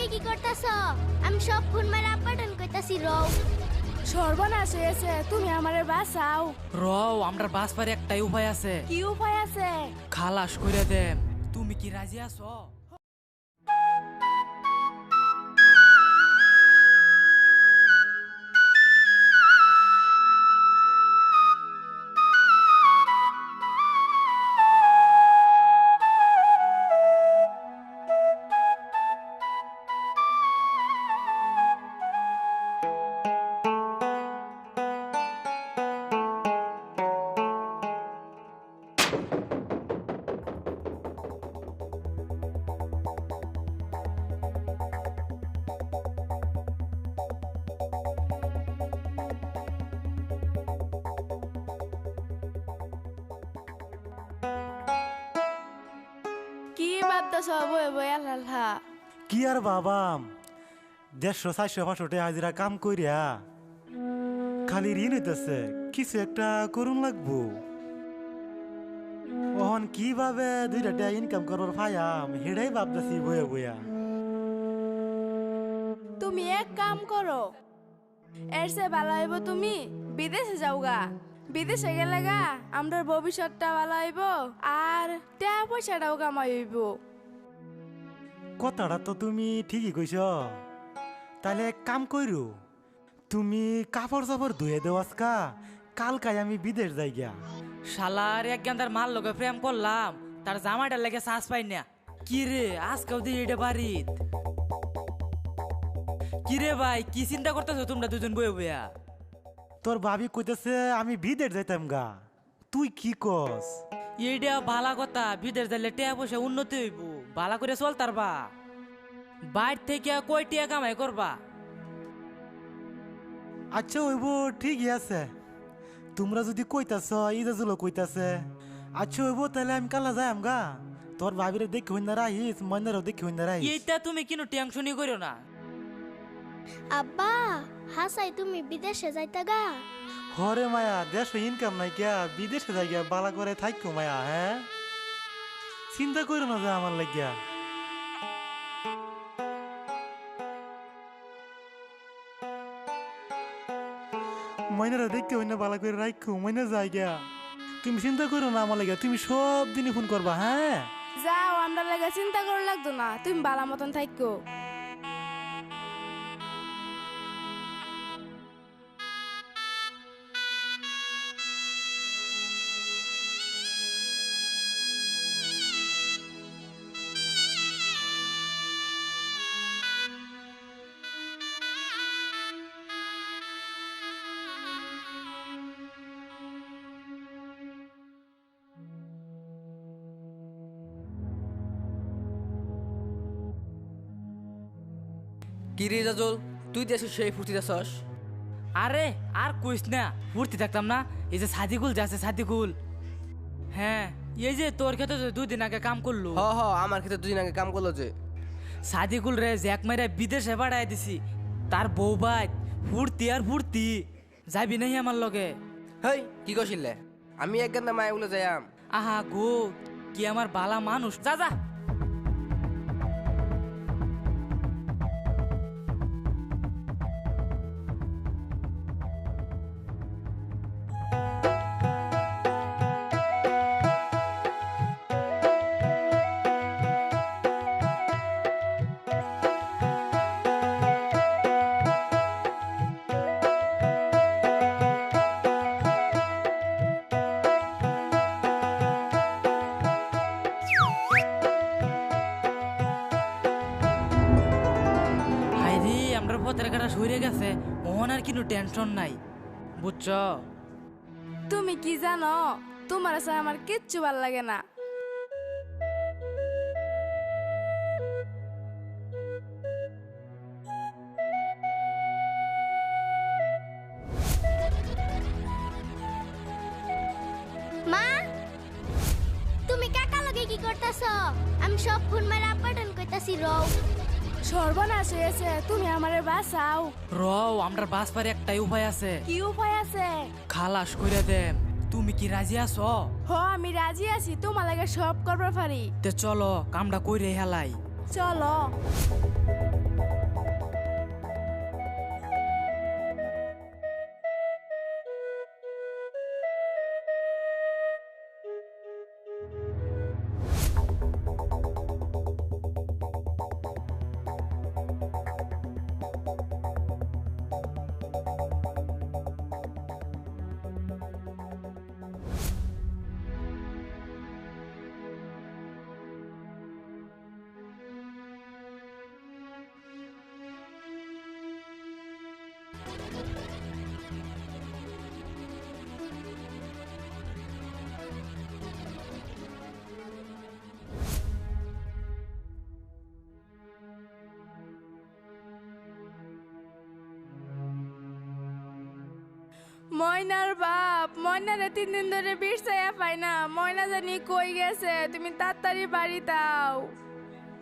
লগে কি করতেছ? আমি সব ফোন মারা আপাটন কইতাছি রও। সর্বনাশ হয়েছে তুমি আমারে বাঁচাও। রও আমরা বাস পারে একটাই উপায় আছে। কি উপায় আছে? খালাস করে দেন তুমি কি রাজি আছো? কি বয়ে বয়ে আর বাবাম দেড়শো চারশো পাঁচশো হাজিরা কাম করিয়া খালি ঋণ হইতেছে কিছু একটা করুন লাগবো। ওহন কীভাবে দুইটা টাকা ইনকাম করবার পাইয়াম হেডাই ভাবতেছি বইয়া বইয়া তুমি এক কাম করো এর সে ভালো হইব তুমি বিদেশে যাওগা। বিদেশে গেলে গা আমাদের ভবিষ্যৎটা ভালো হইব আর টাকা পয়সাটাও কামাই হইব। কথাটা তো তুমি ঠিকই কইছ তাহলে কাম কইরো তুমি কাপড় চাপড় ধুয়ে দেও আজকা কালকাই আমি বিদেশ যাই গিয়া শালার এক গেন্দার মাল লগে প্রেম করলাম তার জামাইটা লেগে শ্বাস পাই না। কি রে আজকেও দিয়ে এটা বাড়িত। কি রে ভাই কি চিন্তা করতেছো তোমরা দুজন বয়ে বইয়া? তোর ভাবি কইতেছে আমি বিদেশ যাইতাম গা। তুই কি কস? এইটা ভালা কথা বিদেশ যাইলে টিয়া পয়সা উন্নতি হইব। ভালা করে চল তারবা বাইর থেকে কই টিয়া কামাই করবা আচ্ছা হইব ঠিকই আছে। তোমরা যদি কইতাছ ইজাজুলো কইতাছে। আচ্ছা হইব তাহলে আমি কালা যাই আমগা। তোর ভাবিরে দেখি হইনা রাহিস ময়নারও দেখি হইনা রাহিস। এইটা তুমি কিনো টেনশনই করো না। আব্বা হাসাই তুমি বিদেশে যাইতা গা। হরে মায়া দেশ ইনকাম নাই গিয়া বিদেশে যাই গিয়া বালা করে থাকো মায়া হ্যাঁ? চিন্তা করো না যে আমার লাগিয়া। মাইনারা দেখতে হইনা, বালা করে রাখো মাইনা যাই গিয়া। তুমি চিন্তা করো না আমার লাগে তুমি সব দিনই ফোন করবা হ্যাঁ? যাও, আমরা লাগে চিন্তা করে লাগতো না, তুমি বালা মতন থাকো কি রে জাজল তুই দেশে সেই ফুর্তি দেশস। আরে আর কইস না ফুর্তি থাকতাম না এই যে সাদিকুল যাচ্ছে সাদিকুল। হ্যাঁ এই যে তোর ক্ষেত্রে যে দুই আগে কাম করল। হ হ আমার ক্ষেত্রে দুদিন আগে কাম করল যে। সাদিকুল রে জ্যাক মেরে বিদেশে পাঠাই দিছি তার বউ ভাই ফুর্তি আর ফুর্তি যাবি নাই আমার লগে? হেই কি কছিলে আমি এক গান্দা মায়া বলে যাইয়াম। আহা গো কি আমার বালা মানুষ। যা যা। আমরা পথের সরে গেছে মোহন আর কিন্তু টেনশন নাই। বুঝছ? তুমি কি জানো? তোমার সাথে আমার কিচ্ছু ভালো লাগে না। মা তুমি কাকা লগে কি করতাছ? আমি সব ফোন মারা আপাটন কইতাছি রও। সর্বনাশ হয়েছে তুমি আমারে বাঁচাও। রও আমরা বাস পারে একটাই উপায় আছে। কি উপায় আছে? খালাস করে দেন তুমি কি রাজি আছো? হ আমি রাজি আছি তোমার লাগে সব করবার পারি। তে চলো কামটা কইরে হেলাই। চলো। ময়নার বাপ, ময়নারে তিন দিন ধরে বিষ পাই না। ময়না জানি কই গেছে, তুমি তাড়াতাড়ি বাড়ি দাও।